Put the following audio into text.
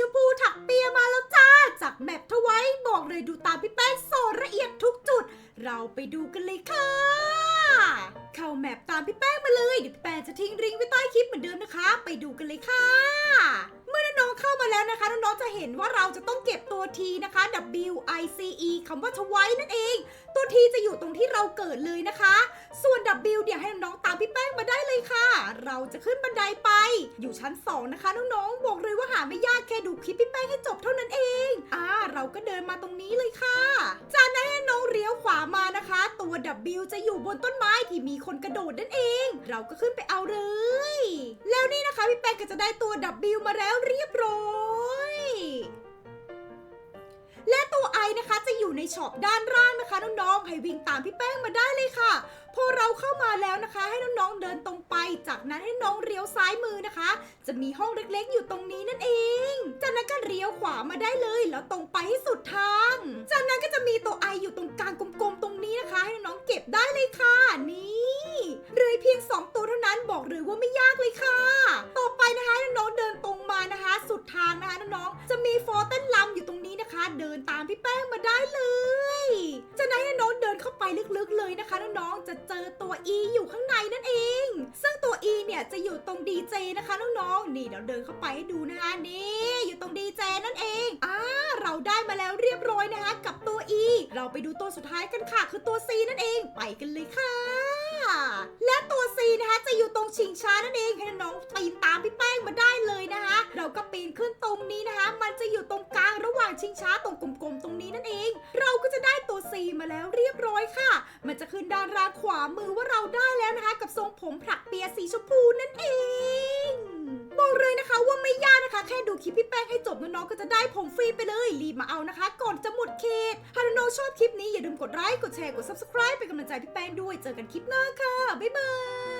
ชมพูถักเปียมาแล้วจ้า จากแมปทไว้บอกเลยดูตามพี่แป้งโซละเอียดทุกจุด เราไปดูกันเลยค่ะ เข้าแมปตามพี่แป้งมาเลยเดี๋ยวพี่แป้งจะทิ้งลิงไว้ใต้คลิปเหมือนเดิมนะคะ ไปดูกันเลยค่ะ เมื่อน้องๆเข้ามาแล้วนะคะน้องๆจะเห็นว่าเราจะต้องเก็บตัวทีนะคะ W I C E คำว่าทไว้นั่นเอง ตัวทีจะอยู่ตรงที่เราเกิดเลยนะคะ ส่วน W เดี๋ยวให้น้องๆตามพี่แป้งมาได้เลยค่ะ เราจะขึ้นบันไดไป อยู่ชั้น 2 นะคะน้องๆบาไม่ยากแค่ดูคลิปพี่แป้งให้จบเท่านั้นเอง อ่า เราก็เดินมาตรงนี้เลยค่ะ จากนั้นให้น้องเลี้ยวขวามานะคะ ตัว W จะอยู่บนต้นไม้ที่มีคนกระโดดนั่นเอง เราก็ขึ้นไปเอาเลย แล้วนี่นะคะพี่แป้งก็จะได้ตัว W มาแล้วเรียบร้อย อยู่ในช็อปด้านล่างนะคะน้องๆ ให้วิ่งตามพี่แป้งมาได้เลยค่ะ พอเราเข้ามาแล้วนะคะ ให้น้องๆเดินตรงไป จากนั้นให้น้องเลี้ยวซ้ายมือนะคะ จะมีห้องเล็กๆ อยู่ตรงนี้นั่นเอง จากนั้นก็เลี้ยวขวามาได้เลย แล้วตรงไปให้สุดทาง จากนั้นก็จะมีตัวไออยู่ตรงกลางกลมๆตรงนี้นะคะ ให้น้องๆเก็บได้เลยค่ะนี่เลยเพียง 2 ตัวเท่านั้นบอกเลยว่าไม่ยากเลยค่ะ ต่อไปนะคะน้องๆเดินตรงมานะคะ สุดทางนะคะน้องๆจะมีฟอร์เต้น ลำอยู่ตรงนี้นะคะเดินตามพี่แป้งมาได้เลยจากนั้นให้น้องเดินเข้าไปลึกๆเลยนะคะน้องๆจะเจอตัว E อยู่ข้างในนั่นเอง ซึ่งตัว E เนี่ยจะอยู่ตรง DJ นะคะน้องๆนี่เดี๋ยวเดินเข้าไปให้ดูนะคะนี่อยู่ตรง DJ นั่นเองอ่าเราได้มาแล้วเรียบร้อยนะคะ กับตัว E เราไปดูตัวสุดท้ายกันค่ะ คือตัว C นั่นเองไปกันเลยค่ะและตัว C นะคะจะอยู่ตรงชิงช้านั่นเองให้น้องๆปีนตามพี่แป้งมาได้เลยนะคะ เราก็ปีนขึ้นตรงนี้นะคะ ชิงช้าตรงกลมๆตรงนี้นั่นเอง เราก็จะได้ตัว C มาแล้วเรียบร้อยค่ะ มันจะขึ้นด้านล่างขวามือว่าเราได้แล้วนะคะ กับทรงผมผลักเปียสีชมพูนั่นเองบอกเลยนะคะว่าไม่ยากนะคะ แค่ดูคลิปพี่แป้งให้จบน้องๆก็จะได้ผมฟรีไปเลย รีบมาเอานะคะ ก่อนจะหมดเขตถ้าน้องๆชอบคลิปนี้อย่าลืมกดไลค์กดแชร์กด subscribe เป็นกำลังใจพี่แป้งด้วยเจอกันคลิปหน้าค่ะบ๊ายบาย